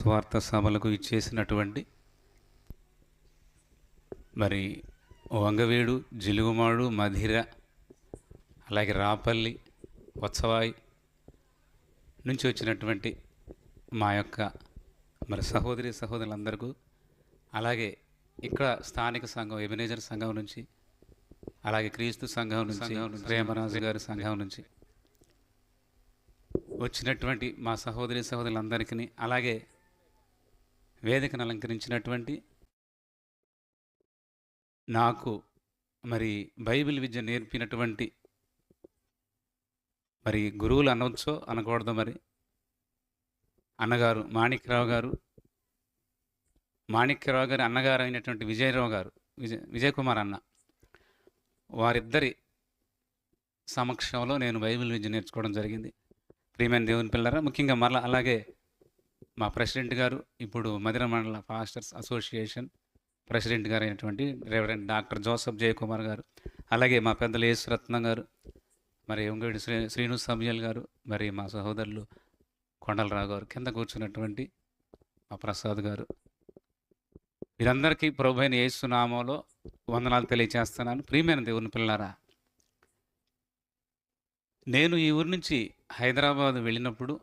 స్వార్థ సభలకు ఇచ్చేసినటువంటి మరి వంగవీడు జిలుగుమాడు మధిర అలాగే రాపల్లి వత్సవాయి నుంచి వచ్చినటువంటి మా యొక్క మరి సహోదరి సహోదరులందరికీ అలాగే ఇక్కడ స్థానిక సంఘం ఎబినేజర్ సంఘం నుంచి అలాగే క్రీస్తు సంఘం నుంచి ప్రేమరాజు గారి సంఘం నుంచి వచ్చినటువంటి మా సహోదరి సహోదరులందరికీ అలాగే వేదికను అలంకరించినటువంటి నాకు మరి బైబిల్ విద్య నేర్పినటువంటి మరి గురువులు అనవచ్చో అనకూడదు మరి. అన్నగారు మాణిక్యరావు గారు మాణిక్యరావు గారి అన్నగారు అయినటువంటి విజయరావు గారు విజయ్ విజయ్ కుమార్ అన్న వారిద్దరి సమక్షంలో నేను బైబిల్ విద్య నేర్చుకోవడం జరిగింది. ప్రియమైన దేవుని పిల్లరా ముఖ్యంగా మరలా అలాగే మా ప్రెసిడెంట్ గారు ఇప్పుడు మదిర మండల పాస్టర్స్ అసోసియేషన్ ప్రెసిడెంట్ గారు అయినటువంటి రెవరెంట్ డాక్టర్ జోసఫ్ జయకుమార్ గారు అలాగే మా పెద్దలు యేసు రత్నం గారు మరి ఉంగడి శ్రీ శ్రీను సమయల్ గారు మరి మా సహోదరులు కొండలరావు గారు కింద కూర్చున్నటువంటి మా ప్రసాద్ గారు. వీరందరికీ ప్రభు అయిన యేసు నామంలో వందనాలు తెలియచేస్తున్నాను. ప్రియమైన దేవుని పిల్లారా నేను ఈ ఊరి నుంచి హైదరాబాద్ వెళ్ళినప్పుడు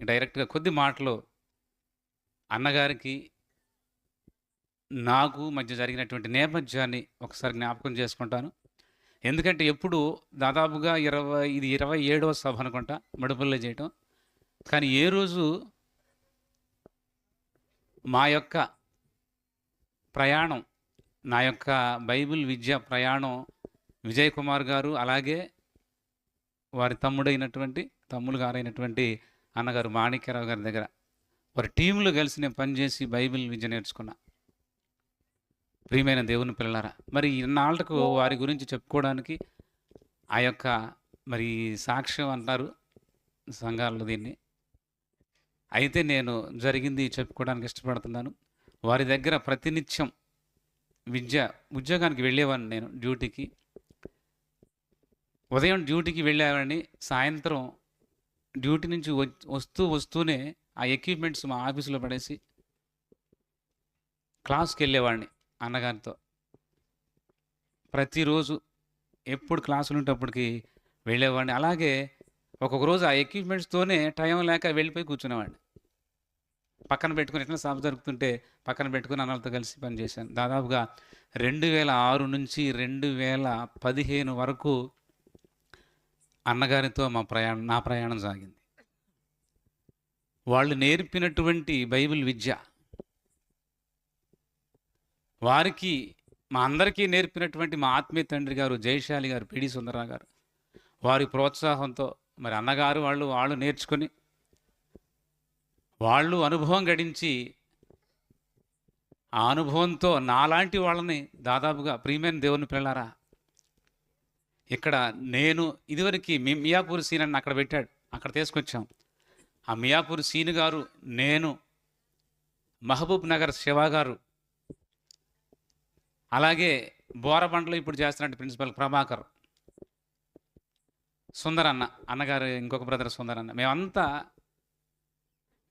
డైరెక్ట్గా కొద్ది మాటలు అన్నగారికి నాకు మధ్య జరిగినటువంటి నేపథ్యాన్ని ఒకసారి జ్ఞాపకం చేసుకుంటాను. ఎందుకంటే ఎప్పుడు దాదాపుగా ఇరవై ఇది ఇరవై ఏడవ సభ అనుకుంటా మడుపుల్లో చేయటం. కానీ ఏ రోజు మా యొక్క ప్రయాణం నా యొక్క బైబిల్ విద్య ప్రయాణం విజయ్ కుమార్ గారు అలాగే వారి తమ్ముడైనటువంటి తమ్ముడు గారైనటువంటి అన్నగారు మాణిక్యరావు గారి దగ్గర వారి టీంలో కలిసి నేను పనిచేసి బైబిల్ విద్య నేర్చుకున్నా. ప్రియమైన దేవుని పిల్లలారా మరి ఇన్నాళ్ళకు వారి గురించి చెప్పుకోవడానికి ఆ యొక్క మరి సాక్ష్యం అంటారు సంఘాల్లో దీన్ని. అయితే నేను జరిగింది చెప్పుకోవడానికి ఇష్టపడుతున్నాను. వారి దగ్గర ప్రతినిత్యం విద్య ఉద్యోగానికి వెళ్ళేవాడిని నేను డ్యూటీకి. ఉదయం డ్యూటీకి వెళ్ళేవాడిని సాయంత్రం డ్యూటీ నుంచి వస్తూ వస్తూనే ఆ ఎక్విప్మెంట్స్ మా ఆఫీసులో పడేసి క్లాస్కి వెళ్ళేవాడిని అన్నగారితో. ప్రతిరోజు ఎప్పుడు క్లాసులు ఉంటప్పటికి వెళ్ళేవాడిని. అలాగే ఒక్కొక్క రోజు ఆ ఎక్విప్మెంట్స్తోనే టైం లేక వెళ్ళిపోయి కూర్చునేవాడిని. పక్కన పెట్టుకుని ఎట్లా సభ జరుగుతుంటే పక్కన పెట్టుకుని అన్నలతో కలిసి పనిచేశాను దాదాపుగా రెండు వేల ఆరు నుంచి రెండు వేల పదిహేను వరకు అన్నగారితో మా ప్రయాణం నా ప్రయాణం సాగింది. వాళ్ళు నేర్పినటువంటి బైబిల్ విద్య. వారికి మా అందరికీ నేర్పినటువంటి మా ఆత్మీయ తండ్రి గారు జయశాలి గారు పిడి సుందరరావు గారు వారి ప్రోత్సాహంతో మరి అన్నగారు వాళ్ళు వాళ్ళు నేర్చుకొని వాళ్ళు అనుభవం గడించి ఆ అనుభవంతో నాలాంటి వాళ్ళని దాదాపుగా ప్రియమైన దేవుని పిల్లారా ఇక్కడ నేను ఇదివరకు మీ మియాపూర్ సీన్ అని అక్కడ పెట్టాడు. అక్కడ తీసుకొచ్చాం. ఆ మియాపూర్ సీన్ గారు నేను మహబూబ్ నగర్ శివ గారు అలాగే బోరబండలో ఇప్పుడు చేస్తున్నట్టు ప్రిన్సిపల్ ప్రభాకర్ సుందర్ అన్న అన్నగారు ఇంకొక బ్రదర్ సుందర్ అన్న. మేమంతా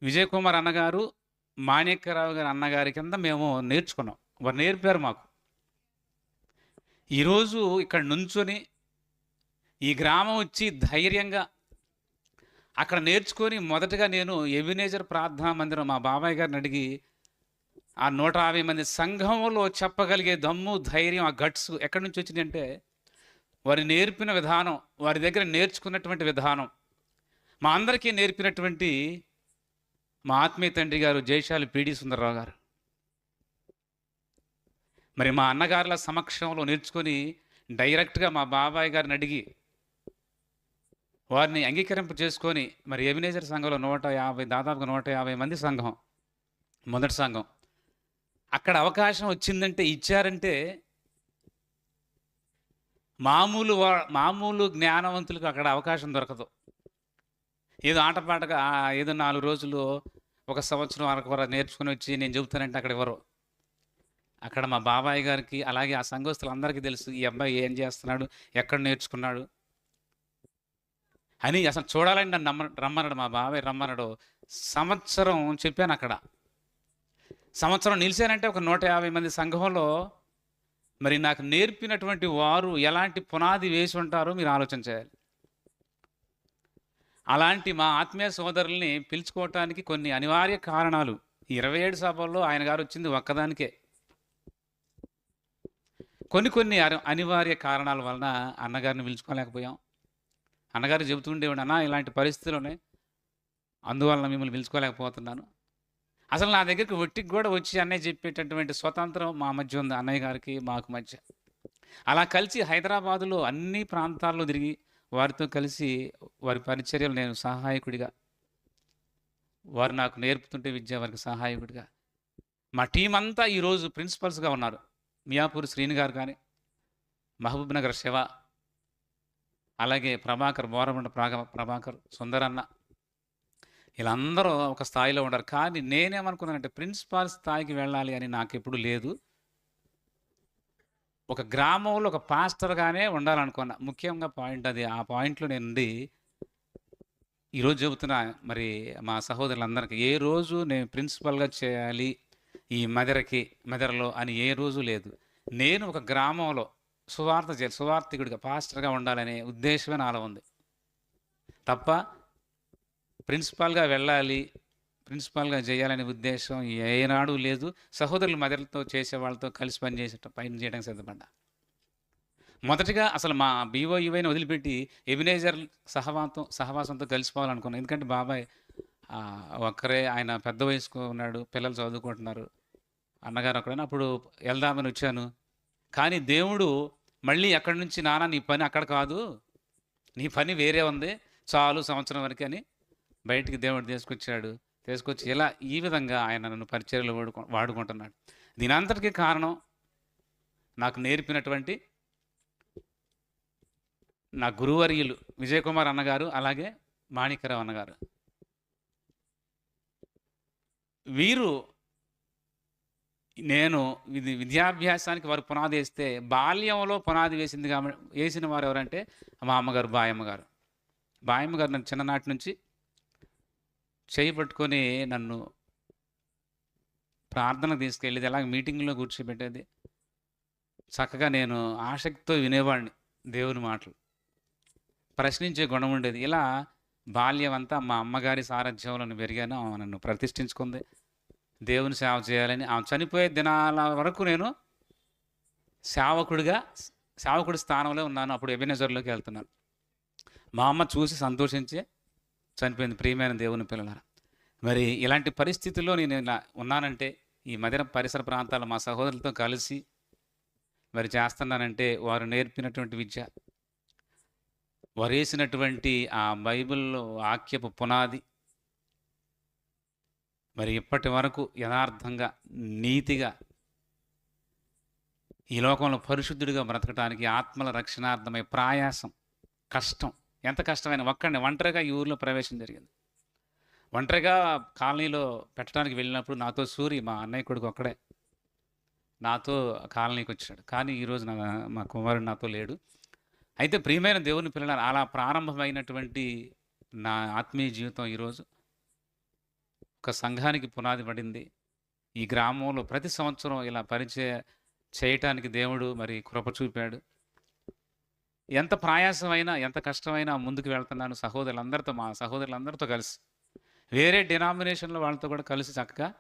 విజయ్ కుమార్ అన్నగారు మాణిక్యరావు గారి అన్నగారి కింద మేము నేర్చుకున్నాం. వారు నేర్పారు మాకు. ఈరోజు ఇక్కడ నుంచొని ఈ గ్రామం వచ్చి ధైర్యంగా అక్కడ నేర్చుకొని మొదటగా నేను ఎబినేజర్ ప్రార్థనా మందిరం మా బాబాయ్ గారిని అడిగి ఆ నూట యాభై మంది సంఘంలో చెప్పగలిగే దమ్ము ధైర్యం ఆ గట్స్ ఎక్కడి నుంచి వచ్చింది అంటే వారి నేర్పిన విధానం వారి దగ్గర నేర్చుకున్నటువంటి విధానం. మా అందరికీ నేర్పినటువంటి మా ఆత్మీయ తండ్రి గారు జయశాలి పీడి సుందరరావు గారు. మరి మా అన్నగారుల సమక్షంలో నేర్చుకొని డైరెక్ట్గా మా బాబాయ్ గారిని అడిగి వారిని అంగీకరింపు చేసుకొని మరి ఎబినేజర్ సంఘంలో నూట యాభై దాదాపుగా నూట యాభై మంది సంఘం మొదటి సంఘం. అక్కడ అవకాశం వచ్చిందంటే ఇచ్చారంటే మామూలు వా- మామూలు జ్ఞానవంతులకు అక్కడ అవకాశం దొరకదు. ఏదో ఆటపాటగా ఏదో నాలుగు రోజులు ఒక సంవత్సరం వరకు వరకు నేర్చుకుని వచ్చి నేను చెబుతానంటే అక్కడ ఎవరు? అక్కడ మా బాబాయ్ గారికి అలాగే ఆ సంఘస్థులందరికీ తెలుసు ఈ అబ్బాయి ఏం చేస్తున్నాడు ఎక్కడ నేర్చుకున్నాడు. అని అసలు చూడాలని నన్ను నమ్మ రమ్మన్నాడు మా బాబాయ్ రమ్మన్నాడు. సంవత్సరం చెప్పాను అక్కడ. సంవత్సరం నిలిచానంటే ఒక నూట యాభై మంది సంఘంలో మరి నాకు నేర్పినటువంటి వారు ఎలాంటి పునాది వేసి ఉంటారో మీరు ఆలోచన చేయాలి. అలాంటి మా ఆత్మీయ సోదరుల్ని పిలుచుకోవటానికి కొన్ని అనివార్య కారణాలు. ఇరవై ఏడు సభల్లో ఆయన గారు వచ్చింది ఒక్కదానికే. కొన్ని కొన్ని అనివార్య కారణాల వలన అన్నగారిని పిలుచుకోలేకపోయాం. అన్నగారు చెబుతుండేవాడు అన్న ఇలాంటి పరిస్థితులు ఉన్నాయి అందువలన మిమ్మల్ని పిలుచుకోలేకపోతున్నాను. అసలు నా దగ్గరికి ఒట్టికి కూడా వచ్చి అన్నయ్య చెప్పేటటువంటి స్వతంత్రం మా మధ్య ఉంది అన్నయ్య గారికి మాకు మధ్య. అలా కలిసి హైదరాబాదులో అన్ని ప్రాంతాల్లో తిరిగి వారితో కలిసి వారి పరిచర్యలు నేను సహాయకుడిగా వారు నాకు నేర్పుతుంటే విద్య వారికి సహాయకుడిగా. మా టీం అంతా ఈరోజు ప్రిన్సిపల్స్గా ఉన్నారు. మియాపూర్ శ్రీని గారు కానీ మహబూబ్ నగర్ శివ అలాగే ప్రభాకర్ బోరమండ ప్రాగ ప్రభాకర్ సుందరన్న. వీళ్ళందరూ ఒక స్థాయిలో ఉండరు కానీ నేనేమనుకున్నానంటే ప్రిన్సిపాల్ స్థాయికి వెళ్ళాలి అని నాకు ఎప్పుడు లేదు. ఒక గ్రామంలో ఒక పాస్టర్గానే ఉండాలనుకున్నా. ముఖ్యంగా పాయింట్ అది. ఆ పాయింట్లో నేను ఉండి ఈరోజు చెబుతున్నా మరి మా సహోదరులందరికీ ఏ రోజు నేను ప్రిన్సిపల్గా చేయాలి ఈ మదరకి మదరలో అని ఏ రోజు లేదు. నేను ఒక గ్రామంలో సువార్త చేయాలి. సువార్థికుడిగా పాస్టర్గా ఉండాలనే ఉద్దేశమే నాలో ఉంది. తప్ప ప్రిన్సిపాల్గా వెళ్ళాలి ప్రిన్సిపాల్గా చేయాలనే ఉద్దేశం ఏనాడు లేదు. సహోదరుల మదర్లతో చేసే వాళ్ళతో కలిసి పనిచేసే పని చేయడానికి సిద్ధపడ్డా. మొదటిగా అసలు మా బీఓయువైని వదిలిపెట్టి ఎబినేజర్ సహవాసం సహవాసంతో కలిసిపోవాలనుకున్నాను ఎందుకంటే బాబాయ్ ఒక్కరే ఆయన పెద్ద వయసుకు ఉన్నాడు పిల్లలు చదువుకుంటున్నారు. అన్నగారు అక్కడ అప్పుడు వెళ్దామని వచ్చాను. కానీ దేవుడు మళ్ళీ అక్కడి నుంచి నానా నీ పని అక్కడ కాదు. నీ పని వేరే ఉంది. చాలు సంవత్సరం వరకు అని బయటికి దేవుడు తీసుకొచ్చాడు. తీసుకొచ్చి ఇలా ఈ విధంగా ఆయన నన్ను పరిచర్యలు వాడుకు వాడుకుంటున్నాడు. దీనంతటికీ కారణం నాకు నేర్పినటువంటి నా గురువర్యులు విజయ్ కుమార్ అన్నగారు అలాగే మాణిక్యరావు అన్నగారు. వీరు నేను ఇది విద్యాభ్యాసానికి వారు పునాది వేస్తే బాల్యంలో పునాది వేసింది కాబట్టి వేసిన వారు ఎవరంటే మా అమ్మగారు బాయమ్మ గారు బాయమ్మ గారు నన్ను చిన్ననాటి నుంచి చేయి పట్టుకొని నన్ను ప్రార్థనకు తీసుకెళ్ళేది అలాగే మీటింగ్లో కూర్చోబెట్టేది. చక్కగా నేను ఆసక్తితో వినేవాడిని దేవుని మాటలు. ప్రశ్నించే గుణం ఉండేది. ఇలా బాల్యం అంతా మా అమ్మగారి సారథ్యంలో నేను పెరిగాను. ఆమె నన్ను ప్రతిష్ఠించుకుంది. దేవుని సేవ చేయాలని. ఆమె చనిపోయే దినాల వరకు నేను సేవకుడిగా సేవకుడి స్థానంలో ఉన్నాను. అప్పుడు ఎబినేజర్లోకి వెళ్తున్నాను. మా అమ్మ చూసి సంతోషించి చనిపోయింది. ప్రియమైన దేవుని పిల్లల మరి ఇలాంటి పరిస్థితుల్లో నేను ఇలా ఉన్నానంటే ఈ మదిర పరిసర ప్రాంతాల మా సహోదరులతో కలిసి మరి చేస్తున్నానంటే వారు నేర్పినటువంటి విద్య వారు వేసినటువంటి ఆ బైబిల్లో వాక్యపు పునాది మరి ఇప్పటి వరకు యథార్థంగా నీతిగా ఈ లోకంలో పరిశుద్ధుడిగా బ్రతకటానికి ఆత్మల రక్షణార్థమై ప్రయాసం కష్టం ఎంత కష్టమైన ఒక్కడిని ఒంటరిగా ఈ ఊరిలో ప్రవేశం జరిగింది. ఒంటరిగా కాలనీలో పెట్టడానికి వెళ్ళినప్పుడు నాతో సూరి మా అన్నయ్య కొడుకు ఒక్కడే. నాతో కాలనీకి వచ్చాడు. కానీ ఈరోజు నా మా కుమారుడు నాతో లేడు. అయితే ప్రియమైన దేవుని పిల్లలు అలా ప్రారంభమైనటువంటి నా ఆత్మీయ జీవితం ఈరోజు ఒక సంఘానికి పునాది పడింది. ఈ గ్రామంలో ప్రతి సంవత్సరం ఇలా పరిచయ చేయటానికి దేవుడు మరి కృప చూపాడు. ఎంత ప్రయాసమైనా ఎంత కష్టమైనా ముందుకు వెళ్తున్నాను సహోదరులందరితో మా సహోదరులందరితో కలిసి. వేరే డినామినేషన్లో వాళ్ళతో కూడా కలిసి చక్కగా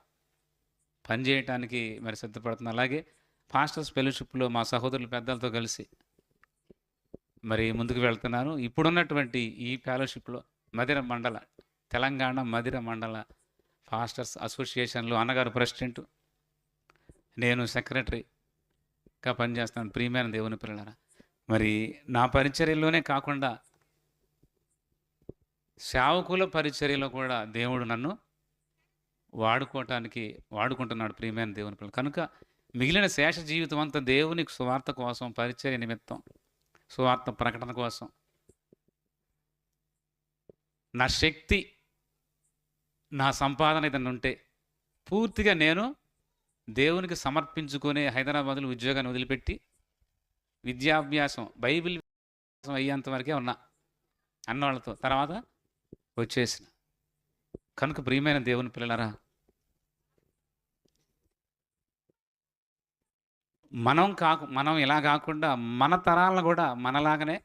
పనిచేయటానికి మరి సిద్ధపడుతున్నాను అలాగే పాస్టర్స్ ఫెలోషిప్లో మా సహోదరులు పెద్దలతో కలిసి మరి ముందుకు వెళ్తున్నాను. ఇప్పుడున్నటువంటి ఈ ఫెలోషిప్లో మదిర మండల తెలంగాణ మదిర మండల ఫాస్టర్స్ అసోసియేషన్లో అన్నగారు ప్రెసిడెంట్ నేను సెక్రటరీగా పనిచేస్తాను ప్రియమైన దేవుని పిల్లల మరి నా పరిచర్యలోనే కాకుండా సేవకుల పరిచర్యలో కూడా దేవుడు నన్ను వాడుకోవటానికి వాడుకుంటున్నాడు ప్రియమైన దేవుని పిల్లలు. కనుక మిగిలిన శేష జీవితం అంతా దేవునికి సువార్త కోసం పరిచర్య నిమిత్తం సువార్త ప్రకటన కోసం నా శక్తి నా సంపాదన ఏదైనా ఉంటే పూర్తిగా నేను దేవునికి సమర్పించుకునే హైదరాబాద్లో ఉద్యోగాన్ని వదిలిపెట్టి విద్యాభ్యాసం బైబిల్ అయ్యేంత వరకే ఉన్నా అన్నవాళ్ళతో. తర్వాత వచ్చేసిన. కనుక ప్రియమైన దేవుని పిల్లలరా మనం కాకు మనం ఇలా కాకుండా మన తరాలను కూడా మనలాగానే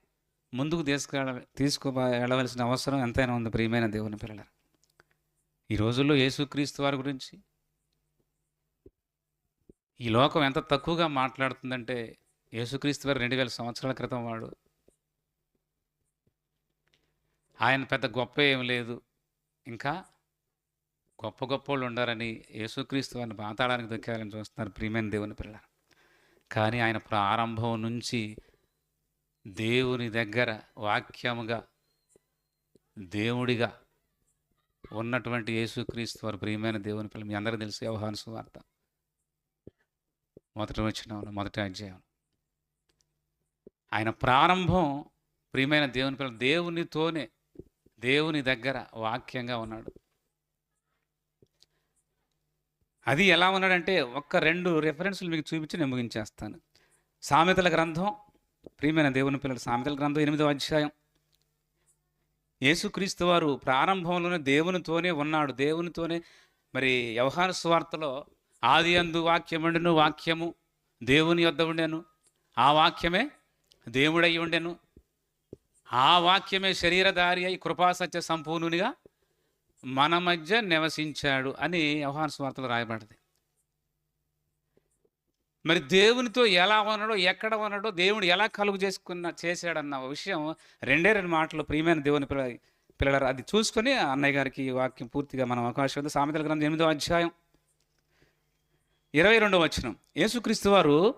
ముందుకు తీసుకెళ్ళ తీసుకు వెళ్ళవలసిన అవసరం ఎంతైనా ఉంది ప్రియమైన దేవుని పిల్లలరా. ఈ రోజుల్లో యేసుక్రీస్తు వారి గురించి ఈ లోకం ఎంత తక్కువగా మాట్లాడుతుందంటే యేసుక్రీస్తు వారు రెండు వేల సంవత్సరాల క్రితం వాడు ఆయన పెద్ద గొప్ప ఏం లేదు. ఇంకా గొప్ప గొప్ప వాళ్ళు ఉండారని యేసుక్రీస్తు వారిని మాట్లాడడానికి దొక్కాలని చూస్తున్నారు ప్రియమైన దేవుని పిల్లలు. కానీ ఆయన ప్రారంభం నుంచి దేవుని దగ్గర వాక్యముగా దేవుడిగా ఉన్నటువంటి యేసుక్రీస్తు వారు ప్రియమైన దేవుని పిల్లలు మీ అందరికీ తెలుసు వ్యవహాన సువార్త. మొదటి వచ్చిన మొదటి అధ్యాయం ఆయన ప్రారంభం ప్రియమైన దేవుని పిల్లలు దేవునితోనే దేవుని దగ్గర వాక్యంగా ఉన్నాడు. అది ఎలా ఉన్నాడంటే ఒక్క రెండు రెఫరెన్స్లు మీకు చూపించి నేను ముగించేస్తాను. సామెతల గ్రంథం ప్రియమైన దేవుని పిల్లలు సామెతల గ్రంథం ఎనిమిదో అధ్యాయం. యేసుక్రీస్తు వారు ప్రారంభంలోనే దేవునితోనే ఉన్నాడు. దేవునితోనే మరి వ్యవహార స్వార్థలో ఆది అందు వాక్యముండెను వాక్యము దేవుని యొద్ద ఉండెను. ఆ వాక్యమే దేవుడై ఉండెను. ఆ వాక్యమే శరీరధారి అయి కృపాసత్య సంపూర్ణునిగా మన మధ్య నివసించాడు అని వ్యవహార స్వార్థలు రాయబడింది. మరి దేవునితో ఎలా ఉన్నాడో ఎక్కడ ఉన్నాడో దేవుడు ఎలా కలుగు చేసుకున్న చేశాడన్న విషయం రెండే రెండు మాటలు ప్రియమైన దేవుని పిల్ల పిల్లలు అది చూసుకొని అన్నయ్య గారికి ఈ వాక్యం పూర్తిగా మనం అవకాశం ఉంది. సామెతల గ్రంథం ఎనిమిదో అధ్యాయం ఇరవై రెండో వచనం. యేసుక్రీస్తు వారు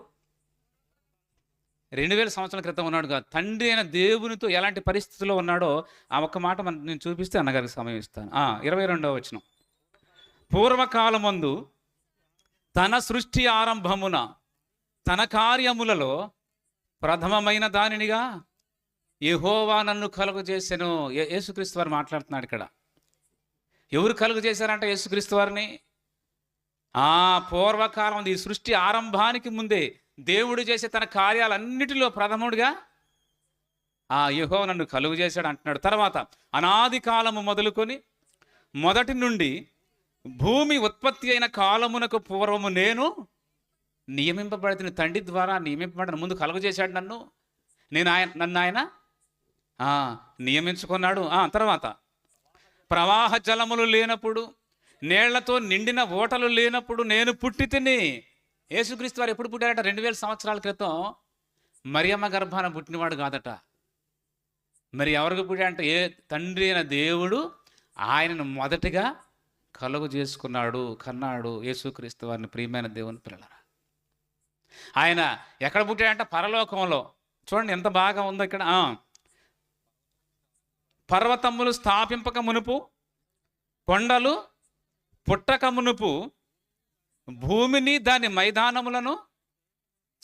రెండు వేల సంవత్సరాల క్రితం ఉన్నాడు కాదు. తండ్రి అయిన దేవునితో ఎలాంటి పరిస్థితుల్లో ఉన్నాడో ఆ ఒక్క మాట మనం నేను చూపిస్తే అన్నగారికి సమయం ఇస్తాను. ఇరవై రెండవ వచనం. పూర్వకాలమందు తన సృష్టి ఆరంభమున తన కార్యములలో ప్రథమమైన దానినిగా యహోవా నన్ను కలుగు చేశాను యేసుక్రీస్తు వారు మాట్లాడుతున్నాడు ఇక్కడ. ఎవరు కలుగు చేశారంట యేసుక్రీస్తు వారిని ఆ పూర్వకాలం ఈ సృష్టి ఆరంభానికి ముందే దేవుడు చేసే తన కార్యాలన్నిటిలో ప్రథముడిగా ఆ యహో నన్ను కలుగు చేశాడు అంటున్నాడు. తర్వాత అనాది కాలము మొదలుకొని మొదటి నుండి భూమి ఉత్పత్తి అయిన కాలమునకు పూర్వము నేను నియమింపబడిన తండ్రి ద్వారా నియమింపబడిన ముందు కలుగు చేశాడు నన్ను. నేను ఆయన నన్ను ఆయన నియమించుకున్నాడు. ఆ, తర్వాత ప్రవాహ జలములు లేనప్పుడు నీళ్ళతో నిండిన ఓటలు లేనప్పుడు నేను పుట్టి తిని యేసుక్రీస్తు వారు ఎప్పుడు పుట్టారట? రెండు వేల సంవత్సరాల క్రితం మరియమ్మ గర్భాన పుట్టినవాడు కాదట. మరి ఎవరికి పుట్టాడంటే? ఏ తండ్రి అయిన దేవుడు ఆయనను మొదటిగా కలుగు చేసుకున్నాడు కన్నాడు యేసుక్రీస్తు వారిని ప్రియమైన దేవుని పిల్లలరా. ఆయన ఎక్కడ పుట్టాడంటే పరలోకంలో. చూడండి ఎంత బాగా ఉందో ఇక్కడ. పర్వతములు స్థాపింపక మునుపు కొండలు పుట్టక మునుపు భూమిని దాని మైదానములను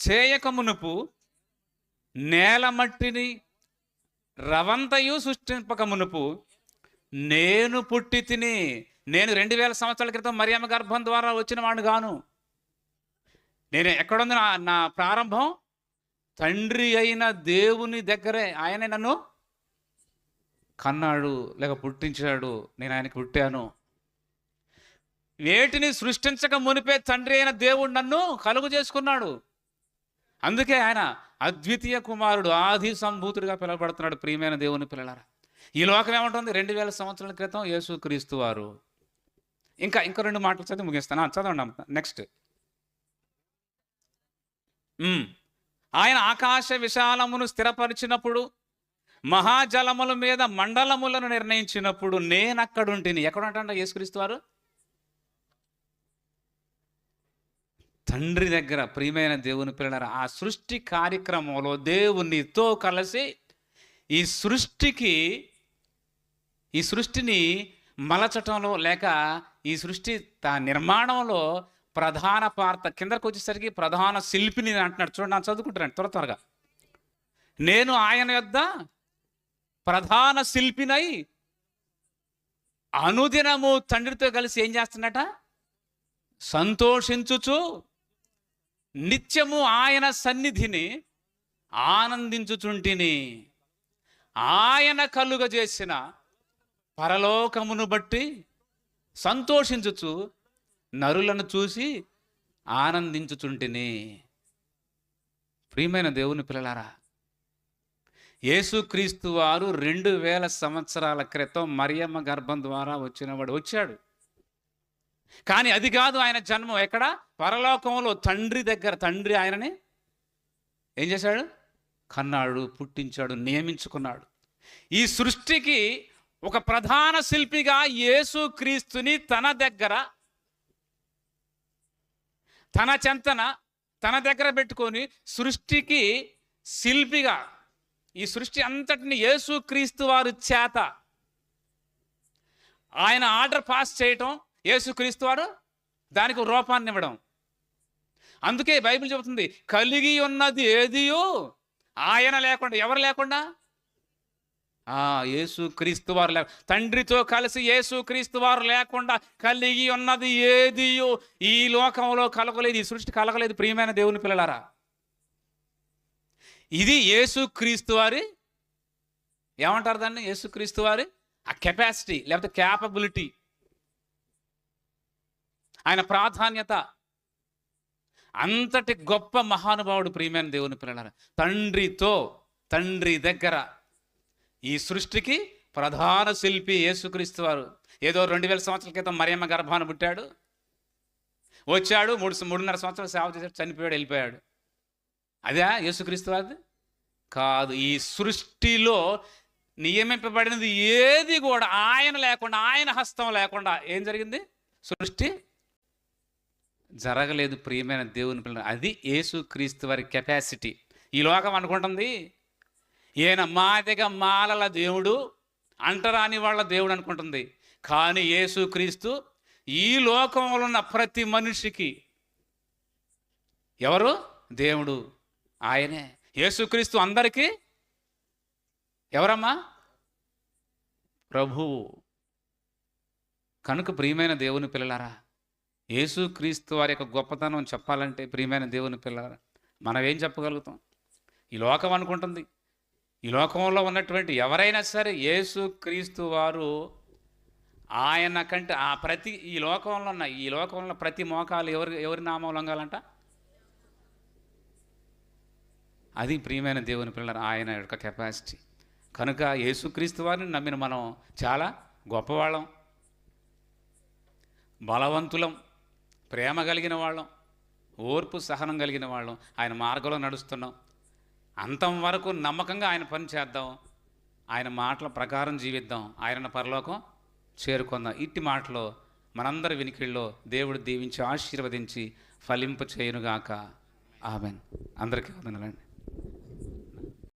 చేయక మునుపు నేల మట్టిని రవంతయు సృష్టింపక మునుపు నేను పుట్టి తిని నేను రెండు వేల సంవత్సరాల క్రితం మరియమ్మ గర్భం ద్వారా వచ్చిన వాడిని గాను. నేను ఎక్కడుంది నా నా ప్రారంభం? తండ్రి అయిన దేవుని దగ్గరే. ఆయనే నన్ను కన్నాడు లేక పుట్టించాడు. నేను ఆయనకు పుట్టాను. వేటిని సృష్టించక మునిపే తండ్రి అయిన దేవుడు నన్ను కలుగు చేసుకున్నాడు. అందుకే ఆయన అద్వితీయ కుమారుడు ఆది సంభూతుడిగా పిలవబడుతున్నాడు ప్రియమైన దేవుని పిల్లలారా. ఈ లోకం ఏమంటుంది? రెండు వేల సంవత్సరాల క్రితం యేసు క్రీస్తు వారు ఇంకా ఇంకో రెండు మాటలు చదివి ముగిస్తాను చదవండి అమ్మ. Next um. ఆయన ఆకాశ విశాలమును స్థిరపరిచినప్పుడు మహాజలముల మీద మండలములను నిర్ణయించినప్పుడు నేను అక్కడుంటిని ఎక్కడ యేసుక్రీస్తు వారు తండ్రి దగ్గర ప్రియమైన దేవుని పిల్లల ఆ సృష్టి కార్యక్రమంలో దేవునితో కలిసి ఈ సృష్టికి ఈ సృష్టిని మలచటంలో లేక ఈ సృష్టి తా నిర్మాణంలో ప్రధాన పాత్ర కిందకు వచ్చేసరికి ప్రధాన శిల్పిని అంటున్నాడు. చూడండి నా చదువుకుంటారండి త్వర త్వరగా. నేను ఆయన యొద్ద ప్రధాన శిల్పినై అనుదినము తండ్రితో కలిసి ఏం చేస్తున్నట సంతోషించుచు నిత్యము ఆయన సన్నిధిని ఆనందించుచుంటిని. ఆయన కలుగజేసిన పరలోకమును బట్టి సంతోషించుచు నరులను చూసి ఆనందించుచుంటిని. ప్రియమైన దేవుని పిల్లలారా యేసుక్రీస్తు వారు రెండు వేల సంవత్సరాల క్రితం మరియమ్మ గర్భం ద్వారా వచ్చినవాడు వచ్చాడు. కానీ అది కాదు ఆయన జన్మం ఎక్కడ? పరలోకంలో తండ్రి దగ్గర. తండ్రి ఆయనని ఏం చేశాడు? కన్నాడు పుట్టించాడు నియమించుకున్నాడు. ఈ సృష్టికి ఒక ప్రధాన శిల్పిగా యేసుక్రీస్తుని తన దగ్గర తన చెంతన తన దగ్గర పెట్టుకొని సృష్టికి శిల్పిగా ఈ సృష్టి అంతటిని యేసుక్రీస్తు వారు చేత ఆయన ఆర్డర్ పాస్ చేయటం యేసుక్రీస్తు వారు దానికి రూపాన్ని ఇవ్వడం. అందుకే బైబిల్ చెబుతుంది కలిగి ఉన్నది ఏదియో? ఆయన లేకుండా ఎవరు లేకుండా? ఆ యేసు క్రీస్తు వారు లేక తండ్రితో కలిసి యేసు క్రీస్తు వారు లేకుండా కలిగి ఉన్నది ఏదియో? ఈ లోకంలో కలగలేదు ఈ సృష్టి కలగలేదు ప్రియమైన దేవుని పిల్లలారా. ఇది యేసు క్రీస్తు వారి ఏమంటారు దాన్ని? యేసుక్రీస్తు వారి ఆ కెపాసిటీ లేకపోతే క్యాపబిలిటీ ఆయన ప్రాధాన్యత. అంతటి గొప్ప మహానుభావుడు ప్రియమైన దేవుని పిల్లలారా. తండ్రితో తండ్రి దగ్గర ఈ సృష్టికి ప్రధాన శిల్పి యేసుక్రీస్తు వారు. ఏదో రెండు వేల సంవత్సరాల క్రితం మరియమ్మ గర్భాన్ని పుట్టాడు. వచ్చాడు మూడు మూడున్నర సంవత్సరాలు సేవ చేశాడు చనిపోయాడు వెళ్ళిపోయాడు. అదే యేసుక్రీస్తు వారిది? కాదు ఈ సృష్టిలో నియమింపబడినది ఏది కూడా ఆయన లేకుండా ఆయన హస్తం లేకుండా ఏం జరిగింది? సృష్టి జరగలేదు ప్రియమైన దేవుని పిల్లలు. అది యేసుక్రీస్తు వారి కెపాసిటీ ఈ లోకం అనుకుంటుంది ఈయన మాదిగ మాలల దేవుడు అంటరాని వాళ్ళ దేవుడు అనుకుంటుంది. కానీ యేసుక్రీస్తు ఈ లోకంలో ఉన్న ప్రతి మనిషికి ఎవరు? దేవుడు. ఆయనే. యేసుక్రీస్తు అందరికీ ఎవరమ్మా? ప్రభువు. కనుక ప్రియమైన దేవుని పిల్లలారా యేసుక్రీస్తు వారి యొక్క గొప్పతనం చెప్పాలంటే ప్రియమైన దేవుని పిల్లలారా మనం ఏం చెప్పగలుగుతాం? ఈ లోకం అనుకుంటుంది. ఈ లోకంలో ఉన్నటువంటి ఎవరైనా సరే యేసు క్రీస్తు వారు ఆయన కంటే ఆ ప్రతి ఈ లోకంలో ఉన్న ఈ లోకంలో ప్రతి మోకాలు ఎవరి ఎవరి నామం లొంగాలంట? అది ప్రియమైన దేవుని పిల్లలు ఆయన యొక్క కెపాసిటీ. కనుక యేసుక్రీస్తు వారిని నమ్మిన మనం చాలా గొప్పవాళ్ళం బలవంతులం ప్రేమ కలిగిన వాళ్ళం ఓర్పు సహనం కలిగిన వాళ్ళం. ఆయన మార్గంలో నడుస్తున్నాం. అంతం వరకు నమ్మకంగా ఆయన పని చేద్దాం. ఆయన మాటల ప్రకారం జీవిద్దాం. ఆయన పరలోకం చేరుకుందాం. ఇట్టి మాటలో మనందరి వినికిల్లో దేవుడు దీవించి ఆశీర్వదించి ఫలింపు చేయనుగాక ఆమెన్. అందరికీ వందనాలండి.